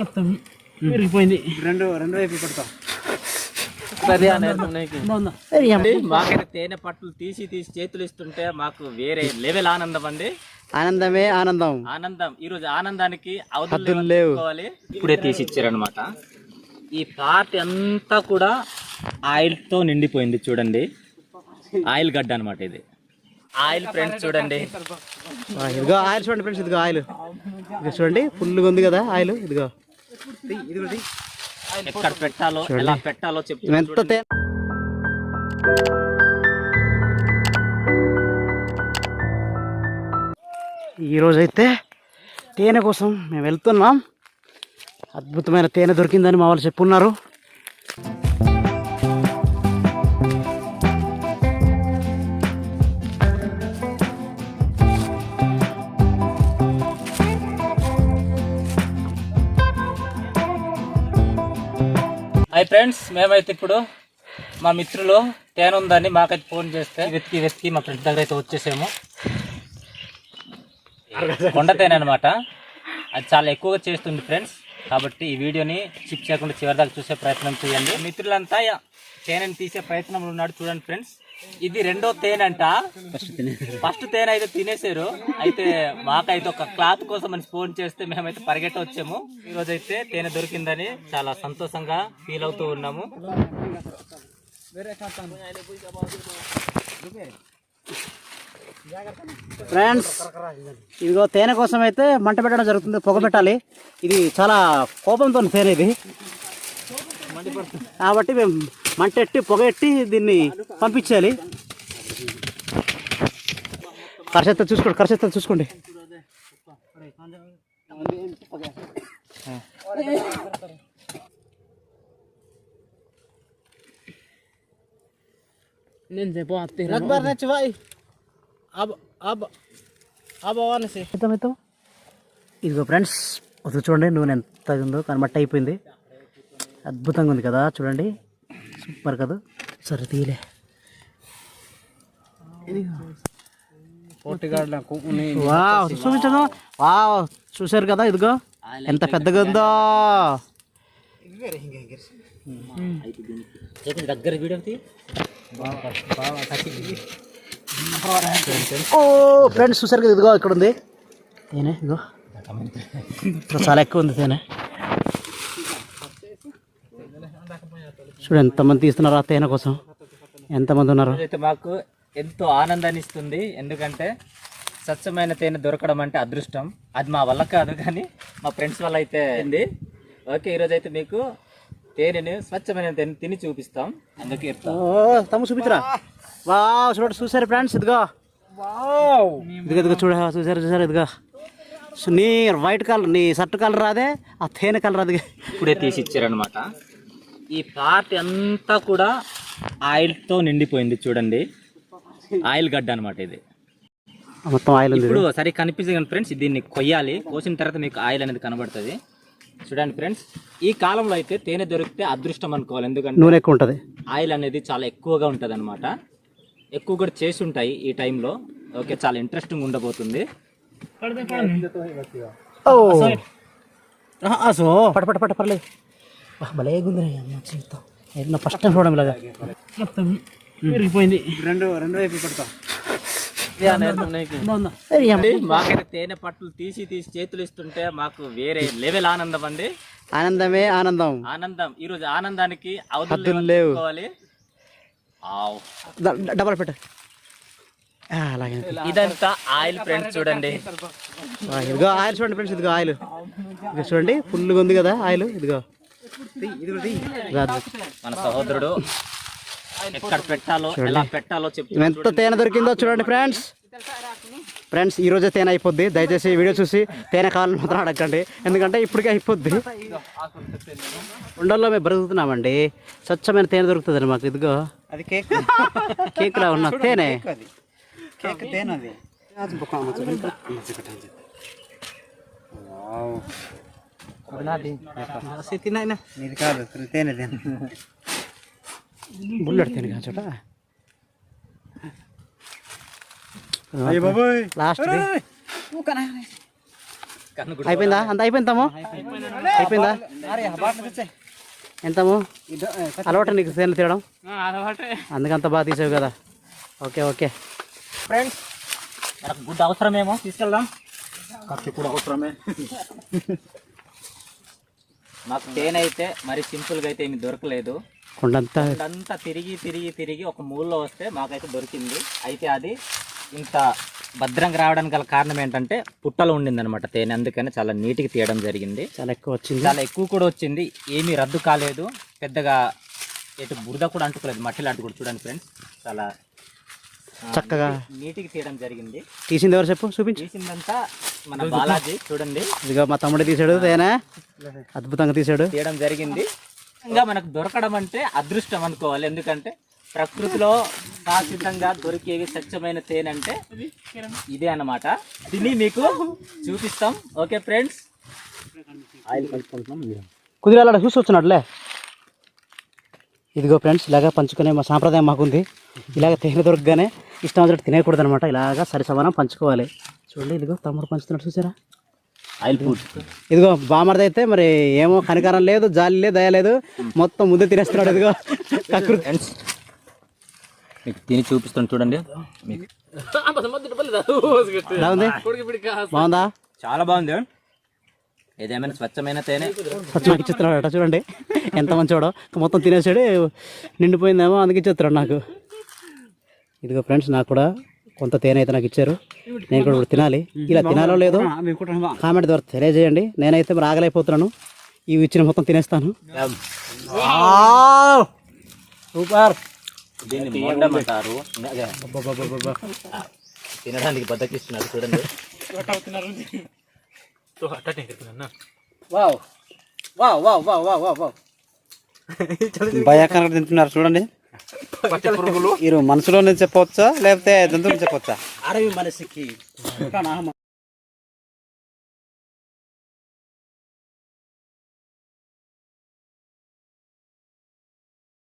మొత్తం విరిగిపోయింది. రెండు రెండు వైపు పెడతాం. మాకైతే తేనె పట్టులు తీసి తీసి చేతులు ఇస్తుంటే మాకు వేరే లెవెల్ ఆనందం అండి. ఆనందమే ఆనందం. ఆనందం. ఈ రోజు ఆనందానికి అవధులు హద్దులు లేవు. ఇప్పుడే తీసి ఇచ్చారనమాట ఈ పార్ట్ అంతా కూడా ఆయిల్తో నిండిపోయింది చూడండి. ఆయిల్ గడ్డ అనమాట ఇది. ఆయిల్ ఫ్రెండ్స్ చూడండి. ఇదిగో ఆయిల్ చూడండి ఫ్రెండ్స్ ఇదిగో ఆయిల్. చూడండి ఫుల్గా ఉంది కదా ఆయిల్ ఇదిగో. ఎక్కడ పెట్టాలో ఎలా పెట్టాలో చెప్తే ఈరోజైతే తేనె కోసం మేము వెళ్తున్నాం. అద్భుతమైన తేనె దొరికిందని మా వాళ్ళు చెప్పున్నారు. హాయ్ ఫ్రెండ్స్ మేమైతే ఇప్పుడు మా మిత్రులు తేనె ఉందని మాకైతే ఫోన్ చేస్తే వెతికి వెతికి మా ఫ్రెండ్స్ దగ్గర అయితే వచ్చేసాము. కొండ తేనె అనమాట అది చాలా ఎక్కువగా చేస్తుంది ఫ్రెండ్స్ కాబట్టి ఈ వీడియోని చిప్ చేయకుండా చివరి దాకా చూసే ప్రయత్నం చేయండి. మిత్రులంతా తేనెని తీసే ప్రయత్నంలో ఉన్నాడు చూడండి ఫ్రెండ్స్ ఇది రెండో తేనె అంట ఫస్ట్ తేనె అయితే తినేసారు. అయితే మాకైతే ఒక క్లాత్ కోసం అని ఫోన్ చేస్తే మేమైతే పరిగెట్ట వచ్చాము ఈ రోజు అయితే తేనె దొరికిందని చాలా సంతోషంగా ఫీల్ అవుతూ ఉన్నాము. ఫ్రెండ్స్ ఇదిగో తేనె కోసం అయితే మంట పెట్టడం జరుగుతుంది పొగ పెట్టాలి. ఇది చాలా కోపంతో తేనె ఇది. కాబట్టి మేము మంట ఎట్టి పొగ ఎట్టి దీన్ని పంపించాలి. కర్షత్త చూసుకోండి కర్షత్త చూసుకోండి. ఇదిగో ఫ్రెండ్స్ వద్దు చూడండి నూనె ఎంత ఉందో కనబట్ట అయిపోయింది. అద్భుతంగా ఉంది కదా చూడండి. సూపర్ కదా? సరే తీయలే. వావ్ వా వావ్ చూశారు కదా ఇదిగో? ఎంత పెద్దగా ఉందో. దగ్గర వీడియో ఓ ఫ్రెండ్స్ చూసారు కదా ఇదిగో ఇక్కడ ఉంది. తేనె ఇదిగో. చాలా ఎక్కువ ఉంది తేనే చూడు ఎంతమంది తీస్తున్నారు ఆ తేనె కోసం? ఎంతమంది ఉన్నారు? అయితే మాకు ఎంతో ఆనందాన్ని ఇస్తుంది ఎందుకంటే స్వచ్ఛమైన తేనె దొరకడం అంటే అదృష్టం. అది మా వల్ల కాదు కానీ మా ఫ్రెండ్స్ వల్ల అయితే ఉంది. ఓకే ఈరోజు అయితే మీకు తేనెని స్వచ్ఛమైన తేనె తిని చూపిస్తాం. అందుకే తమ్ము చూపించరా వావ్ చూడ చూసారు ఫ్రెండ్స్? ఇదిగో. ఇదిగో ఇదిగో చూడ చూసారు చూసారు ఇదిగో. సో నీ వైట్ కలర్ నీ షర్ట్ కలర్ రాదే ఆ తేనె కలర్ అది ఇప్పుడే తీసి ఇచ్చారనమాట ఈ పార్ట్ అంతా కూడా ఆయిల్తో నిండిపోయింది చూడండి. ఆయిల్ గడ్డ అనమాట ఇది. మొత్తం ఆయిల్ ఉంది ఇప్పుడు సరే కనిపించదు ఫ్రెండ్స్ దీన్ని కొయ్యాలి. కోసిన తర్వాత మీకు ఆయిల్ అనేది కనబడుతుంది. చూడండి ఫ్రెండ్స్ ఈ కాలంలో అయితే తేనె దొరికితే అదృష్టం అనుకోవాలి. ఎందుకంటే నూనె ఎక్కువ ఉంటుంది. ఆయిల్ అనేది చాలా ఎక్కువగా ఉంటుంది అనమాట ఎక్కువ కూడా చేసి ఉంటాయి ఈ టైంలో. ఓకే చాలా ఇంట్రెస్టింగ్ ఉండబోతుంది. ఓ. సో. పట పట పట పర్లేదు. బా, భలే ఉంది జీవితం. ఏదైనా ఫస్ట్ టైం చూడడం ఇలాగా. మొత్తం విరిగిపోయింది. రెండు రెండు వైపు పెడతాం మాకైతే తేనె పట్టులు తీసి తీసి చేతులు ఇస్తుంటే మాకు వేరే లెవెల్ ఆనందం అండి. ఆనందమే ఆనందం. ఆనందం. ఈ రోజు ఆనందానికి అవధులు లేవు. డబల్ పెట్ట. అలాగే. ఇదంతా ఆయిల్ ఫ్రెండ్స్ చూడండి. ఇదిగో ఆయిల్ చూడండి ఫ్రెండ్స్ ఇదిగో ఆయిల్. చూడండి ఫుల్గా ఉంది కదా ఆయిల్. ఇదిగో. మన సహోదరుడు ఎక్కడ పెట్టాలో ఎలా పెట్టాలో చెప్తూ ఎంత తేనె దొరికిందో చూడండి ఫ్రెండ్స్. ఫ్రెండ్స్ ఈ రోజే తేనె అయిపోద్ది. దయచేసి వీడియో చూసి తేనె కావాలని మాత్రం అడగండి. ఎందుకంటే ఇప్పటికే అయిపోద్ది. ఉండల్లో మేము బ్రతుకుతున్నామండి. స్వచ్ఛమైన తేనె దొరుకుతుంది మాకు. ఇదిగో. అది కేక్ కేక్ లా ఉన్న తేనె. కేక్ తేనె అది. కాదు తేనె బుల్లెట్ తేనె కాదు చోట లాస్ట్. అయిపోయిందా అంత అయిపోయింది తమ్ము అయిపోయిందా ఎంతము అలవాటు నీకు తినడం అలవాటే అందుకంత బాగా తీసావు కదా ఓకే ఓకే ఫ్రెండ్స్ మనకు గుడ్డు అవసరమేమో తీసుకెళ్దాం కత్తి కూడా అవసరమే మాకు తేనె అయితే మరి సింపుల్గా అయితే ఏమి దొరకలేదు. కొండంతా అంతా తిరిగి తిరిగి తిరిగి ఒక మూలలో వస్తే మాకైతే దొరికింది. అయితే అది ఇంత భద్రంగా రావడానికి గల కారణం ఏంటంటే పుట్టలో ఉండింది అనమాట తేనె. అందుకని చాలా నీట్గా తీయడం జరిగింది. చాలా ఎక్కువ వచ్చింది. చాలా ఎక్కువ కూడా వచ్చింది. ఏమీ రద్దు కాలేదు. పెద్దగా ఎటు బురద కూడా అంటుకోలేదు. మట్టిలో అంటుకోడు చూడండి ఫ్రెండ్స్. చాలా చక్కగా నీట్గా తీయడం జరిగింది. తీసింది ఎవరు చెప్పు? చూపించు. తీసిందంతా మన బాలాజీ చూడండి. ఇదిగో మా తమ్ముడు తీసాడు తేనా? అద్భుతంగా తీసాడు. తీయడం జరిగింది. ఇంకా మనకు దొరకడం అంటే అదృష్టం అనుకోవాలి. ఎందుకంటే ప్రకృతిలో శాశ్వతంగా దొరికేవి స్వచ్ఛమైన తేనె అంటే ఇదే అన్నమాట. తిని మీకు చూపిస్తాం. Okay friends? ఆయిల్ కలుపుకుంటున్నాం కుదిరాల చూసి వచ్చినట్లే. ఇదిగో ఫ్రెండ్స్ ఇలాగా పంచుకునే మా సాంప్రదాయం మాకుంది. ఇలాగ తేనె దొరకగానే ఇష్టం వచ్చినట్టు తినేయకూడదు అనమాట ఇలాగా సరి సమానం పంచుకోవాలి. చూడండి ఇదిగో తమ్ముడు పంచుతున్నట్టు చూసారా? Oil food. ఇదిగో బామర్ది అయితే మరి ఏమో కనికరం లేదు జాలి లేదు దయ లేదు. మొత్తం ముందే తినేస్తున్నాడు ఇదిగో. కకృతి మీకు తిని చూపిస్తాను చూడండి. మీకు బాగుందా? చాలా బాగుంది. ఏదేమైనా స్వచ్ఛమైన తేనె. నాకు ఇచ్చిస్తున్నాడు చూడండి. ఎంత మంచివాడో మొత్తం తినేసాడు నిండిపోయిందేమో అందుకే ఇచ్చేస్తున్నాడు నాకు. ఇదిగో ఫ్రెండ్స్ నాకు కూడా కొంత తేనె అయితే నాకు ఇచ్చారు. నేను కూడా ఇప్పుడు తినాలి. ఇలా తినాలో లేదో కామెంట్ ద్వారా తెలియజేయండి. నేనైతే మరి ఆగలేకపోతున్నాను ఇవి ఇచ్చిన మొత్తం తినేస్తాను. సూపర్! దీన్ని. తినడానికి బద్దకిస్తున్నారు చూడండి. Wow! Wow! Wow! Wow! Wow! Wow! Wow! భయాకరంగా తింటున్నారు చూడండి. మీరు మనసులోనే చెప్పవచ్చా లేకపోతే జంతువులు చెప్పవచ్చా అడవి మనసుకి